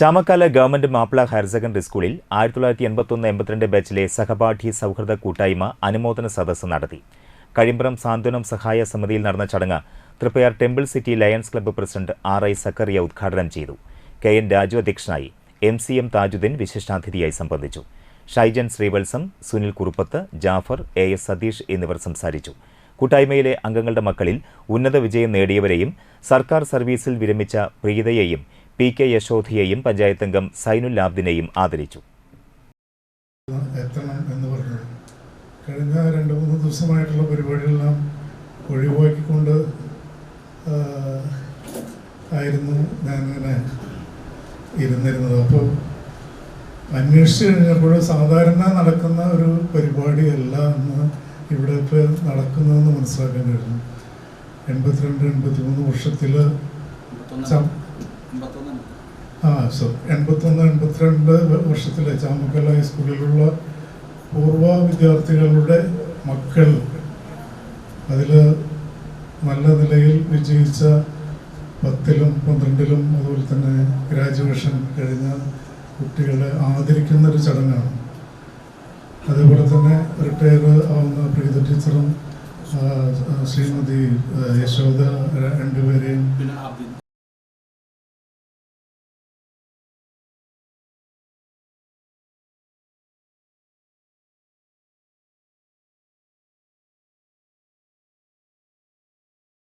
Chamakkala government Mappila higher secondary സ്കൂളിൽ ആയിരത്തി തൊള്ളായിരത്തി എൺപത്തൊന്ന് എൺപത്തിരണ്ട് ബാച്ചിലെ സഹപാഠി സൗഹൃദ കൂട്ടായ്മ അനുമോദന സദസ്സ് നടത്തി. കഴിമ്പ്രം സാന്ത്വനം സഹായ സമിതിയിൽ നടന്ന ചടങ്ങ് Triprayar temple city lions club president R I Zakariya ഉദ്ഘാടനം ചെയ്തു. കെ എൻ രാജു അധ്യക്ഷനായി എം സി എം താജുദ്ദീൻ വിശിഷ്ടാതിഥിയായി സംബന്ധിച്ചു. ഷൈജൻ ശ്രീവത്സം സുനിൽ കുറുപ്പത്ത് ജാഫർ എ എസ് സതീഷ് എന്നിവർ സംസാരിച്ചു. കൂട്ടായ്മയിലെ അംഗങ്ങളുടെ മക്കളിൽ ഉന്നത വിജയം നേടിയവരെയും സർക്കാർ സർവീസിൽ വിരമിച്ച പ്രീതയെയും പി കെ യശോധയെയും പഞ്ചായത്ത് അംഗം സൈനുൽ ലാബ്ദിനെയും ആദരിച്ചു. എത്തണം എന്ന് പറഞ്ഞു. കഴിഞ്ഞ രണ്ട് മൂന്ന് ദിവസമായിട്ടുള്ള പരിപാടികളെല്ലാം ഒഴിവാക്കിക്കൊണ്ട് ആയിരുന്നു ഞാനിങ്ങനെ ഇരുന്നിരുന്നത്. അപ്പോൾ അന്വേഷിച്ച് കഴിഞ്ഞപ്പോൾ സാധാരണ നടക്കുന്ന ഒരു പരിപാടിയല്ല എന്ന് ഇവിടെ ഇപ്പോൾ നടക്കുന്നതെന്ന് മനസ്സിലാക്കാൻ കഴിഞ്ഞു. എൺപത്തിരണ്ട് എൺപത്തി മൂന്ന് വർഷത്തിൽ ആ സോ എൺപത്തൊന്ന് എൺപത്തിരണ്ട് വർഷത്തിലെ ചാമക്കല ഹൈസ്കൂളിലുള്ള പൂർവ വിദ്യാർത്ഥികളുടെ മക്കൾ അതിൽ നല്ല നിലയിൽ വിജയിച്ച പത്തിലും പന്ത്രണ്ടിലും അതുപോലെ തന്നെ ഗ്രാജുവേഷൻ കഴിഞ്ഞ കുട്ടികളെ ആദരിക്കുന്ന ഒരു ചടങ്ങാണ്. അതേപോലെ തന്നെ റിട്ടയർ ആവുന്ന പ്രീത ടീച്ചറും ശ്രീമതി യശോദ രണ്ടുപേരെയും